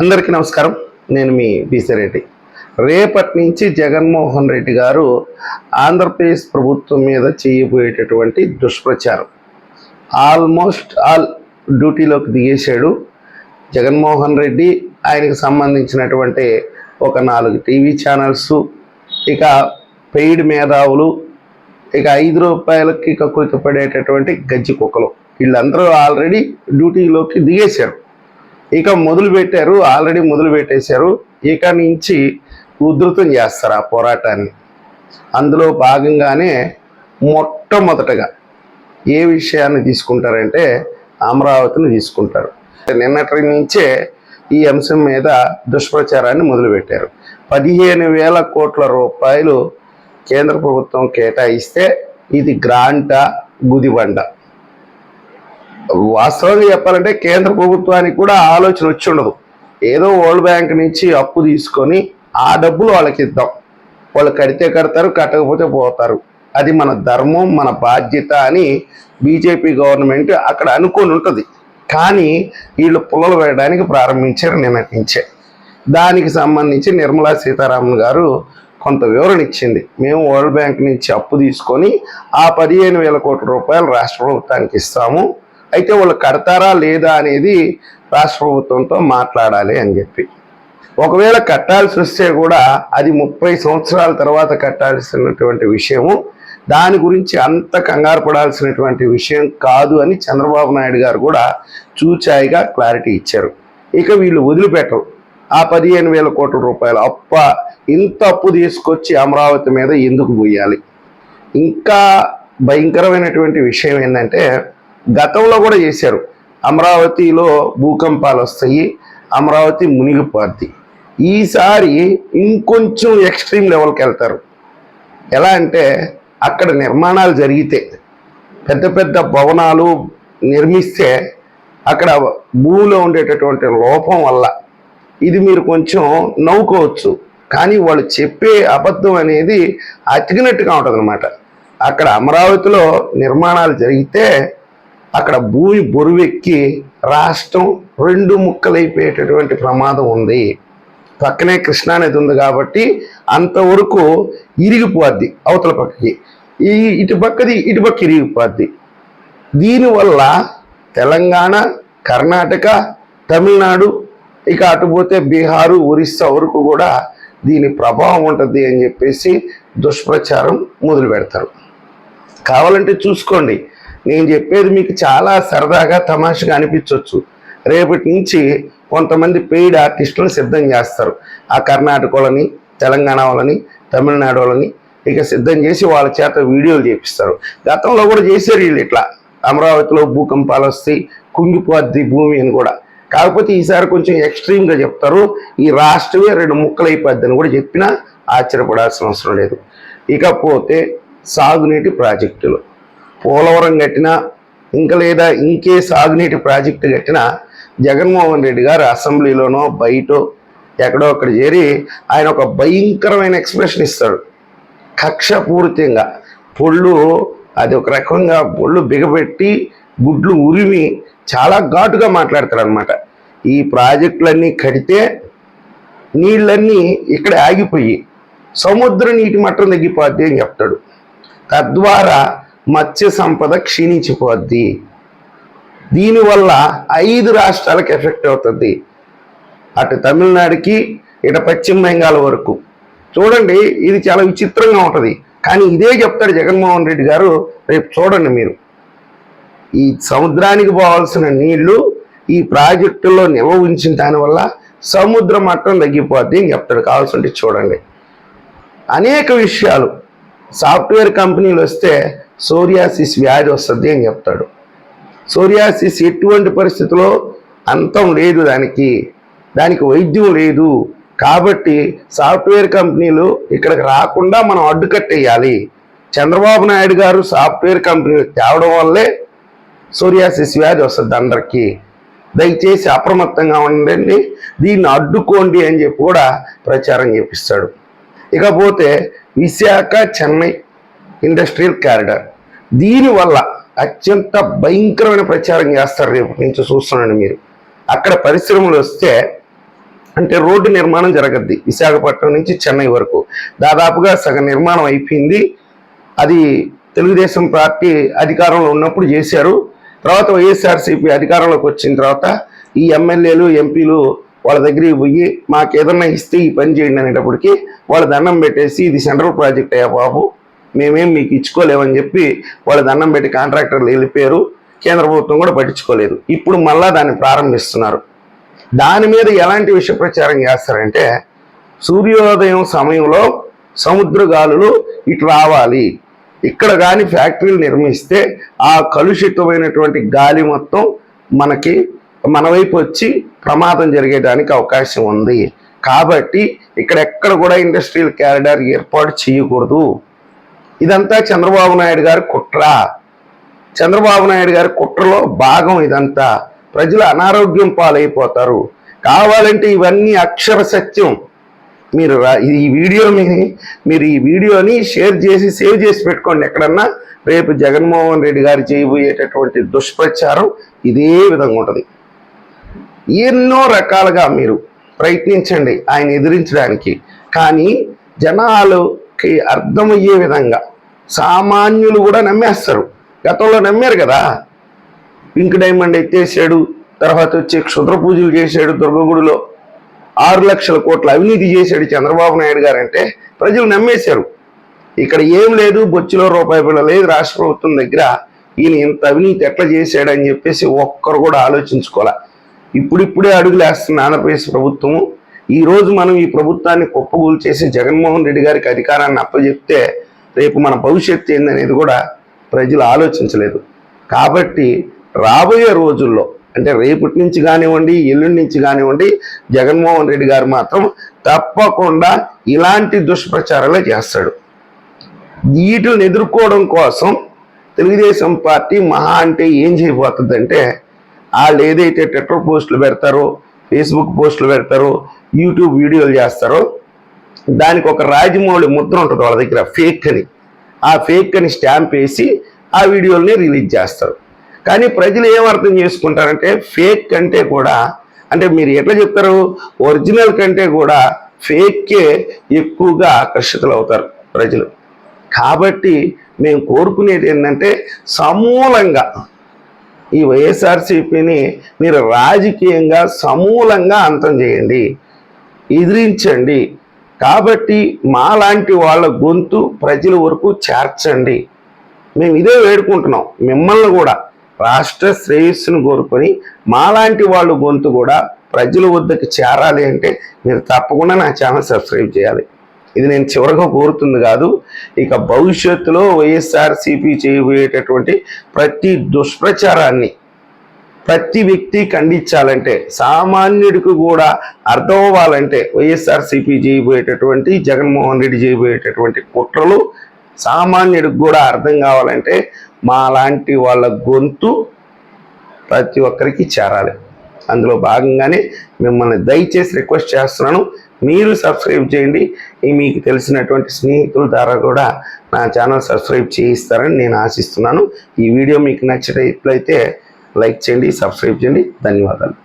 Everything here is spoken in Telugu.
అందరికీ నమస్కారం. నేను మీ బీసరెడ్డి రేపటి నుంచి జగన్మోహన్ రెడ్డి గారు ఆంధ్రప్రదేశ్ ప్రభుత్వం మీద చేయబోయేటటువంటి దుష్ప్రచారం. ఆల్మోస్ట్ ఆల్ డ్యూటీలోకి దిగేశాడు జగన్మోహన్ రెడ్డి. ఆయనకు సంబంధించినటువంటి ఒక నాలుగు టీవీ ఛానల్స్ ఇక పెయిడ్ మేధావులు ఇక ఐదు రూపాయలకి కక్కుకి పడేటటువంటి గజ్జి కుక్కలు. వీళ్ళందరూ ఆల్రెడీ డ్యూటీలోకి దిగేశారు. ఇక మొదలు పెట్టారు ఆల్రెడీ మొదలు పెట్టేశారు. ఇక నుంచి ఉధృతం చేస్తారు ఆ పోరాటాన్ని. అందులో భాగంగానే మొట్టమొదటగా ఏ విషయాన్ని తీసుకుంటారంటే అమరావతిని తీసుకుంటారు. నిన్నటి నుంచే ఈ అంశం మీద దుష్ప్రచారాన్ని మొదలుపెట్టారు పదిహేను వేల కోట్ల రూపాయలు కేంద్ర ప్రభుత్వం కేటాయిస్తే ఇది గ్రాంటా గుదిబండ. వాస్తవంగా చెప్పాలంటే కేంద్ర ప్రభుత్వానికి కూడా ఆలోచన వచ్చి ఉండదు. ఏదో వరల్డ్ బ్యాంక్ నుంచి అప్పు తీసుకొని ఆ డబ్బులు వాళ్ళకి ఇద్దాం. వాళ్ళు కడితే కడతారు కట్టకపోతే పోతారు. అది మన ధర్మం మన బాధ్యత అని బీజేపీ గవర్నమెంట్ అక్కడ అనుకొని ఉంటుంది. కానీ వీళ్ళు పుల్లలు వేయడానికి ప్రారంభించారు నిన్నటి నుంచే దానికి సంబంధించి నిర్మలా సీతారామన్ గారు కొంత వివరణ ఇచ్చింది. మేము వరల్డ్ బ్యాంక్ నుంచి అప్పు తీసుకొని ఆ పదిహేను వేల కోట్ల రూపాయలు రాష్ట్ర ప్రభుత్వానికి ఇస్తాము. అయితే వాళ్ళు కడతారా లేదా అనేది రాష్ట్ర ప్రభుత్వంతో మాట్లాడాలి అని చెప్పి. ఒకవేళ కట్టాల్సి వస్తే కూడా అది ముప్పై సంవత్సరాల తర్వాత కట్టాల్సినటువంటి విషయము. దాని గురించి అంత కంగారు పడాల్సినటువంటి విషయం కాదు అని చంద్రబాబు నాయుడు గారు కూడా చూచాయిగా క్లారిటీ ఇచ్చారు. ఇక వీళ్ళు వదిలిపెట్టరు. ఆ పదిహేను వేల కోట్ల రూపాయలు అప్ప ఇంత అప్పు తీసుకొచ్చి అమరావతి మీద ఎందుకు పోయాలి ఇంకా భయంకరమైనటువంటి విషయం ఏంటంటే గతంలో కూడా చేశారు. అమరావతిలో భూకంపాలు వస్తాయి అమరావతి మునిగిపోద్ది. ఈసారి ఇంకొంచెం ఎక్స్ట్రీమ్ లెవెల్కి వెళ్తారు. ఎలా అంటే అక్కడ నిర్మాణాలు జరిగితే పెద్ద పెద్ద భవనాలు నిర్మిస్తే అక్కడ భూమిలో ఉండేటటువంటి లోపం వల్ల ఇది మీరు కొంచెం నవ్వుకోవచ్చు. కానీ వాళ్ళు చెప్పే అబద్ధం అనేది అతికినట్టుగా ఉంటుంది అక్కడ అమరావతిలో నిర్మాణాలు జరిగితే అక్కడ భూమి బొరువెక్కి రాష్ట్రం రెండు ముక్కలైపోయేటటువంటి ప్రమాదం ఉంది. పక్కనే కృష్ణానది ఉంది కాబట్టి అంతవరకు ఇరిగిపోద్ది అవతల పక్కకి. ఈ ఇటు పక్కది ఇటు పక్క ఇరిగిపోద్ది. దీనివల్ల తెలంగాణ కర్ణాటక తమిళనాడు ఇక అటుపోతే బీహారు ఒరిస్సా వరకు కూడా దీని ప్రభావం ఉంటుంది అని చెప్పేసి దుష్ప్రచారం మొదలు పెడతారు కావాలంటే చూసుకోండి. నేను చెప్పేది మీకు చాలా సరదాగా తమాషగా అనిపించవచ్చు రేపటి నుంచి కొంతమంది పెయిడ్ ఆర్టిస్టులను సిద్ధం చేస్తారు. ఆ కర్ణాటక వాళ్ళని తెలంగాణ వాళ్ళని తమిళనాడు వాళ్ళని ఇక సిద్ధం చేసి వాళ్ళ చేత వీడియోలు చేపిస్తారు. గతంలో కూడా చేశారు వీళ్ళు ఇట్లా. అమరావతిలో భూకంపాలు వస్తాయి కుంగిపోద్ది భూమి అని కూడా. కాకపోతే ఈసారి కొంచెం ఎక్స్ట్రీమ్గా చెప్తారు. ఈ రాష్ట్రమే రెండు ముక్కలైపోద్ది అని కూడా చెప్పినా ఆశ్చర్యపడాల్సిన అవసరం లేదు. ఇకపోతే సాగునీటి ప్రాజెక్టులు. పోలవరం కట్టినా ఇంకా లేదా ఇంకే సాగునీటి ప్రాజెక్టు కట్టినా జగన్మోహన్ రెడ్డి గారు అసెంబ్లీలోనో బయటో ఎక్కడో అక్కడ చేరి ఆయన ఒక భయంకరమైన ఎక్స్ప్రెషన్ ఇస్తాడు. కక్షపూరితంగా పొళ్ళు అది ఒక రకంగా పొళ్ళు బిగబెట్టి గుడ్లు ఉరిమి చాలా ఘాటుగా మాట్లాడతాడు అనమాట ఈ ప్రాజెక్టులన్నీ కడితే నీళ్ళన్నీ ఇక్కడ ఆగిపోయి సముద్ర నీటి మట్టం తగ్గిపోద్ది అని చెప్తాడు. తద్వారా మత్స్య సంపద క్షీణించిపోద్ది. దీనివల్ల ఐదు రాష్ట్రాలకు ఎఫెక్ట్ అవుతుంది. అటు తమిళనాడుకి ఇటు పశ్చిమ బెంగాల్ వరకు. చూడండి ఇది చాలా విచిత్రంగా ఉంటుంది. కానీ ఇదే చెప్తాడు జగన్మోహన్ రెడ్డి గారు రేపు చూడండి మీరు. ఈ సముద్రానికి పోవాల్సిన నీళ్ళు ఈ ప్రాజెక్టులో నిల్వ ఉంచిన దానివల్ల సముద్ర మట్టం తగ్గిపోద్ది అని చెప్తాడు. కావాల్సి చూడండి. అనేక విషయాలు. సాఫ్ట్వేర్ కంపెనీలు వస్తే సోరియాసిస్ వ్యాధి వస్తుంది అని చెప్తాడు. సోరియాసిస్ ఎటువంటి పరిస్థితిలో అంతం లేదు దానికి. దానికి వైద్యం లేదు. కాబట్టి సాఫ్ట్వేర్ కంపెనీలు ఇక్కడికి రాకుండా మనం అడ్డుకట్టేయాలి. చంద్రబాబు నాయుడు గారు సాఫ్ట్వేర్ కంపెనీలు తేవడం వల్లే సోరియాసిస్ వ్యాధి వస్తుంది అందరికీ. దయచేసి అప్రమత్తంగా ఉండండి. దీన్ని అడ్డుకోండి అని చెప్పి కూడా ప్రచారం చేపిస్తాడు. ఇకపోతే విశాఖ చెన్నై ఇండస్ట్రియల్ క్యారిడార్ దీనివల్ల అత్యంత భయంకరమైన ప్రచారం చేస్తారు రేపు నుంచి చూస్తున్నాను మీరు. అక్కడ పరిశ్రమలు వస్తే అంటే రోడ్డు నిర్మాణం జరగద్ది విశాఖపట్నం నుంచి చెన్నై వరకు. దాదాపుగా సగం నిర్మాణం అయిపోయింది. అది తెలుగుదేశం పార్టీ అధికారంలో ఉన్నప్పుడు చేశారు. తర్వాత వైఎస్ఆర్సీపీ అధికారంలోకి వచ్చిన తర్వాత ఈ ఎమ్మెల్యేలు ఎంపీలు వాళ్ళ దగ్గరికి పోయి మాకు ఏదన్నా ఇస్తే ఈ పని చేయండి అనేటప్పటికి వాళ్ళ దండం పెట్టేసి ఇది సెంట్రల్ ప్రాజెక్ట్ అయ్యా బాబు మేమేం మీకు ఇచ్చుకోలేమని చెప్పి వాళ్ళ దండం పెట్టి కాంట్రాక్టర్లు వెళ్ళిపోయారు. కేంద్ర ప్రభుత్వం కూడా పట్టించుకోలేదు. ఇప్పుడు మళ్ళా దాన్ని ప్రారంభిస్తున్నారు. దాని మీద ఎలాంటి విష ప్రచారం చేస్తారంటే సూర్యోదయం సమయంలో సముద్ర గాలులు ఇటు రావాలి. ఇక్కడ కానీ ఫ్యాక్టరీలు నిర్మిస్తే ఆ కలుషితమైనటువంటి గాలి మొత్తం మనకి మన వైపు వచ్చి ప్రమాదం జరిగేదానికి అవకాశం ఉంది. కాబట్టి ఇక్కడ ఎక్కడ కూడా ఇండస్ట్రియల్ క్యారిడార్ ఏర్పాటు చేయకూడదు. ఇదంతా చంద్రబాబు నాయుడు గారి కుట్ర. చంద్రబాబు నాయుడు గారి కుట్రలో భాగం ఇదంతా. ప్రజలు అనారోగ్యం పాలైపోతారు. కావాలంటే ఇవన్నీ అక్షర సత్యం. మీరు రా- ఈ వీడియోని మీరు ఈ వీడియోని షేర్ చేసి సేవ్ చేసి పెట్టుకోండి ఎక్కడన్నా. రేపు జగన్మోహన్ రెడ్డి గారు చేయబోయేటటువంటి దుష్ప్రచారం ఇదే విధంగా ఉంటుంది. ఎన్నో రకాలుగా మీరు ప్రయత్నించండి ఆయన ఎదిరించడానికి. కానీ జనాలకి అర్థమయ్యే విధంగా సామాన్యులు కూడా నమ్మేస్తారు. గతంలో నమ్మారు కదా. పింక్ డైమండ్ ఎత్తేసాడు తర్వాత వచ్చి క్షుద్ర పూజలు చేశాడు దుర్గగుడిలో ఆరు లక్షల కోట్ల అవినీతి చేశాడు చంద్రబాబు నాయుడు గారు అంటే ప్రజలు నమ్మేశారు. ఇక్కడ ఏం లేదు బొచ్చులో రూపాయి పిల్ల లేదు రాష్ట్ర ప్రభుత్వం దగ్గర ఈయన ఇంత అవినీతి ఎట్లా చేశాడని చెప్పేసి ఒక్కరు కూడా ఆలోచించుకోలే ఇప్పుడిప్పుడే అడుగులు వేస్తున్న ఆంధ్రప్రదేశ్ ప్రభుత్వము ఈరోజు మనం ఈ ప్రభుత్వాన్ని కుప్పగూలు చేసి జగన్మోహన్ రెడ్డి గారికి అధికారాన్ని అప్పచెప్తే రేపు మన భవిష్యత్తు ఏందనేది కూడా ప్రజలు ఆలోచించలేదు. కాబట్టి రాబోయే రోజుల్లో అంటే రేపటి నుంచి కానివ్వండి ఎల్లుండి నుంచి కానివ్వండి జగన్మోహన్ రెడ్డి గారు మాత్రం తప్పకుండా ఇలాంటి దుష్ప్రచారాలే చేస్తాడు. వీటిని ఎదుర్కోవడం కోసం తెలుగుదేశం పార్టీ మహా అంటే ఏం చేయబోతుందంటే వాళ్ళు ఏదైతే ట్విట్టర్ పోస్టులు పెడతారో ఫేస్బుక్ పోస్టులు పెడతారో యూట్యూబ్ వీడియోలు చేస్తారో దానికి ఒక రాజమౌళి ముద్ర ఉంటుంది వాళ్ళ దగ్గర ఫేక్ అని. ఆ ఫేక్ అని స్టాంప్ వేసి ఆ వీడియోల్ని రిలీజ్ చేస్తారు. కానీ ప్రజలు ఏం అర్థం చేసుకుంటారంటే ఫేక్ కంటే కూడా అంటే మీరు ఎట్లా చెప్తారు? ఒరిజినల్ కంటే కూడా ఫేక్కే ఎక్కువగా ఆకర్షితులు అవుతారు ప్రజలు. కాబట్టి మేము కోరుకునేది ఏంటంటే సమూలంగా ఈ వైఎస్ఆర్సీపీని మీరు రాజకీయంగా సమూలంగా అంతం చేయండి. ఎదిరించండి. కాబట్టి మాలాంటి వాళ్ళ గొంతు ప్రజల వరకు చేర్చండి. మేము ఇదే వేడుకుంటున్నాం. మిమ్మల్ని కూడా రాష్ట్ర శ్రేయస్సును కోరుకొని మాలాంటి వాళ్ళ గొంతు కూడా ప్రజల వద్దకు చేరాలి అంటే మీరు తప్పకుండా నా ఛానల్ సబ్స్క్రైబ్ చేయాలి. ఇది నేను చివరిగా కోరుతుంది కాదు ఇక భవిష్యత్తులో వైఎస్ఆర్సీపీ చేయబోయేటటువంటి ప్రతి దుష్ప్రచారాన్ని ప్రతి వ్యక్తి ఖండించాలంటే సామాన్యుడికి కూడా అర్థం అవ్వాలంటే వైఎస్ఆర్సీపీ చేయబోయేటటువంటి జగన్మోహన్ రెడ్డి చేయబోయేటటువంటి కుట్రలు సామాన్యుడికి కూడా అర్థం కావాలంటే మా లాంటి వాళ్ళ గొంతు ప్రతి ఒక్కరికి చేరాలి. అందులో భాగంగానే మిమ్మల్ని దయచేసి రిక్వెస్ట్ చేస్తున్నాను మీరు సబ్స్క్రైబ్ చేయండి. మీకు తెలిసినటువంటి స్నేహితుల ద్వారా కూడా నా ఛానల్ సబ్స్క్రైబ్ చేయిస్తారని నేను ఆశిస్తున్నాను. ఈ వీడియో మీకు నచ్చినట్లయితే లైక్ చేయండి సబ్స్క్రైబ్ చేయండి. ధన్యవాదాలు.